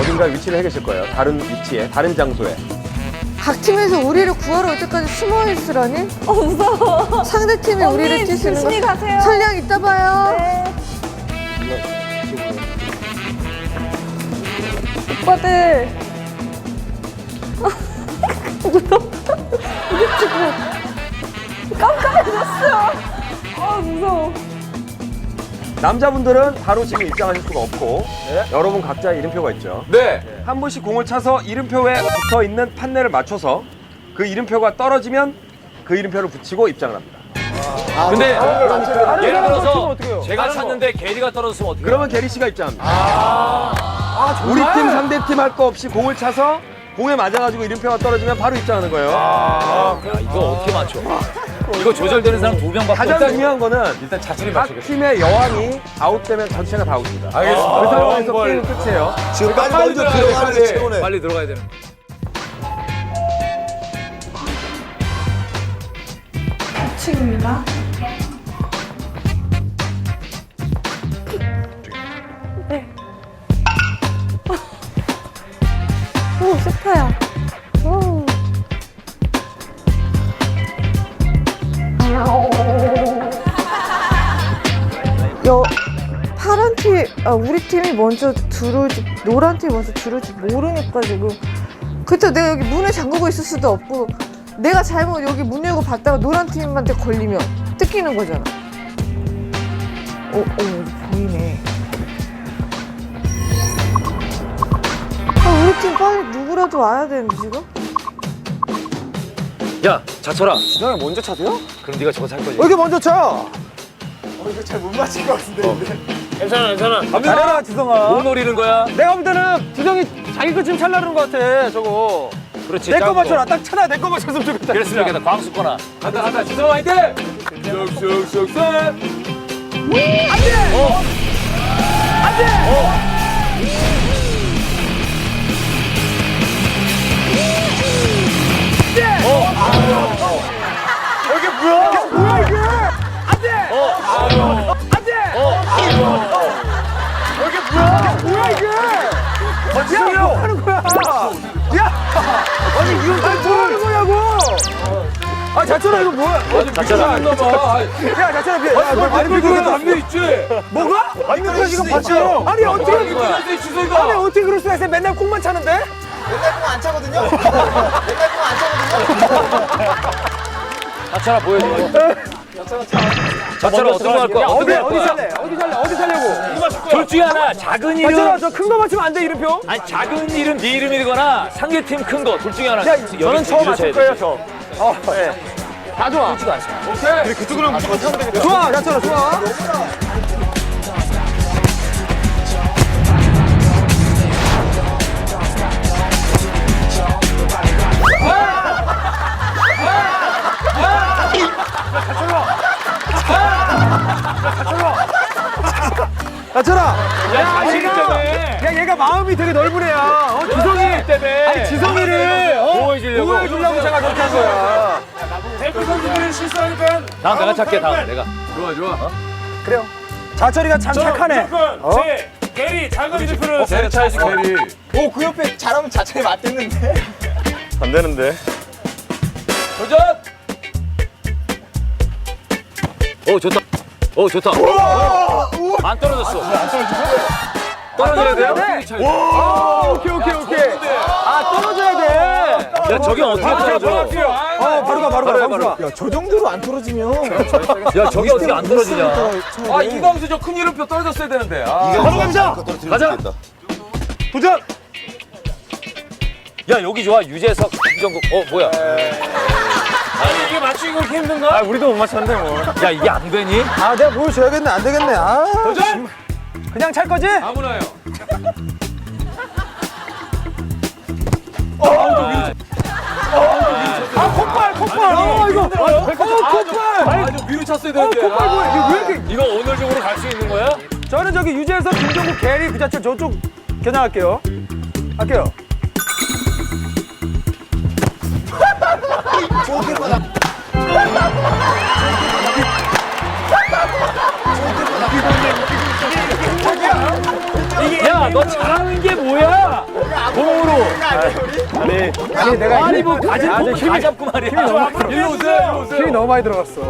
어딘가 위치를 해 계실 거예요. 다른 위치에, 다른 장소에. 각 팀에서 우리를 구하러 올 때까지 숨어 있으라니? 어, 무서워. 상대 팀이 우리를 언니, 뛰시는 조심히 거. 가세요. 설령 이따 봐요. 네. 오빠들. 무서워. 이게 지금 깜깜해졌어요. 아, 무서워. 남자분들은 바로 지금 입장하실 수가 없고 여러분 각자 이름표가 있죠. 네. 한 분씩 공을 차서 이름표에 붙어 있는 판넬을 맞춰서 그 이름표가 떨어지면 그 이름표를 붙이고 입장을 합니다. 근데 예를 사람 들어서 치면 어떡해요? 제가 찾는데 게리가 떨어졌으면 어떻게? 그러면 게리 씨가 입장합니다. 우리 팀 상대 팀 할 거 없이 공을 차서 공에 맞아가지고 이름표가 떨어지면 바로 입장하는 거예요. 야, 이거 어떻게 맞춰? 이거 조절되는 사람 두 명밖에 가장 없다. 중요한 거는 일단 자신이 각 맞추겠어. 팀의 여왕이 아웃되면 전체가 다 아웃입니다. 알겠습니다. 그 상황에서 여왕벌. 게임 끝이에요. 지금 빨리 빨리 먼저 들어가야 돼. 게 최고네. 빨리 들어가야 되는. 층입니다. 네. 오, 소파야. 파란 팀, 아, 우리 팀이 먼저 들어올지 노란 팀이 먼저 들어올지 모르니까 지금. 그렇죠. 내가 여기 문을 잠그고 있을 수도 없고 내가 잘못 여기 문 열고 봤다가 노란 팀한테 걸리면 뜯기는 거잖아. 어, 어, 여기 보이네. 아, 우리 팀 빨리 누구라도 와야 되는데 지금? 야, 자철아. 진영이 먼저 차세요? 그럼 네가 저거 살 거지? 왜 이렇게 먼저 차? 어. 괜찮아, 괜찮아. 잘해라 지성아. 못 노리는 거야? 내가 볼 때는 지성이 자기 거 지금 찰나르는 것 같아 저거. 그렇지. 내 거. 맞춰라. 딱 차라 내거 맞췄으면 좋겠다. 그랬으면 좋겠다. 광수 거나. 간다, 간다. 지성 화이팅! 쑥쑥쑥쑥. 야, 뭐 하는 거야? 야, 아니 이거 뭐 하는 거냐고? 아, 자철아 이거 뭐야? 자철아. 안 넘어. 야, 자철아 미안. 야, 너 그거 불편하다. 담배 있지? 뭐가? 아니 지금 봤지? 아니 어떻게. 아니 어떻게 그럴 수가 있어? 맨날 콩만 차는데? 자철아 보여줘. 자철아 어떤 거할 거야? 어디 어디? 살래? 어디 살래? 어디 살려고? 둘 중에 하나. 작은 이름. 자철아 저큰 거 맞추면 안 돼 이름표? 아니 작은 이름 네 이름이거나 상대팀 큰 거 둘 중에 하나. 야, 저는 처음 맞출 거예요 돼. 저. 어, 예. 다 좋아. 그쪽으로 무조건 차면 되겠다. 좋아, 자철아 좋아. 자철아. 야, 자신 얘가, 때문에. 야, 얘가 마음이 되게 넓은 애야. 어, 지성이 때문에. 아니 지성이를 어? 보호해주려고. 보호해주려고 제가 그렇게 한 거야. 대표 선수들이 실수하니까. 다음 내가 찾게 다음 내가. 그래요. 자철이가 참 착하네. 어? 제 게리 작은 이름표를 내 차에서 게리. 오, 그 옆에 잘하면 자철이 맞겠는데. 안 되는데. 도전. 오 좋다. 오 좋다. 안 떨어졌어. 안 떨어졌어? 떨어져야 돼요? 오, 오케이, 오케이, 오케이. 아, 떨어져야 돼. 야 저게 어떻게 떨어져? 어, 바로 가, 바로 가, 바로 바로 가. 가. 야, 저 정도로 안 떨어지면. 야 저게 어떻게 안 떨어지냐? 아, 이광수 저 큰 이름표 떨어졌어야 되는데. 바로 갑니다. 가자. 도전. 야 여기 좋아 유재석, 김정국. 어 뭐야? 그렇게 힘든가? 아, 우리도 못 맞췄는데 뭐. 야 이게 안 되니? 아, 내가 보여줘야겠네. 안 되겠네. 아. 도전. 그냥 찰 거지? 아무나요. 아, 콧발, 콧발. 어, 이거. 어, 콧발. 아, 좀 위로 찼어야 어, 되는데. 콧발 뭐야? 이게 왜 이렇게. 이거 오늘적으로 갈 수 있는 거야? 저는 저기 유재석, 김종국, 게리 그 자체 저쪽 겨냥할게요. 할게요. 야 너 잘하는 게 뭐야? 아니 내가 아니 뭐 가진 힘을 잡고 말이야. 앞으로 일로 오세요. 힘이 너무 많이 들어갔어.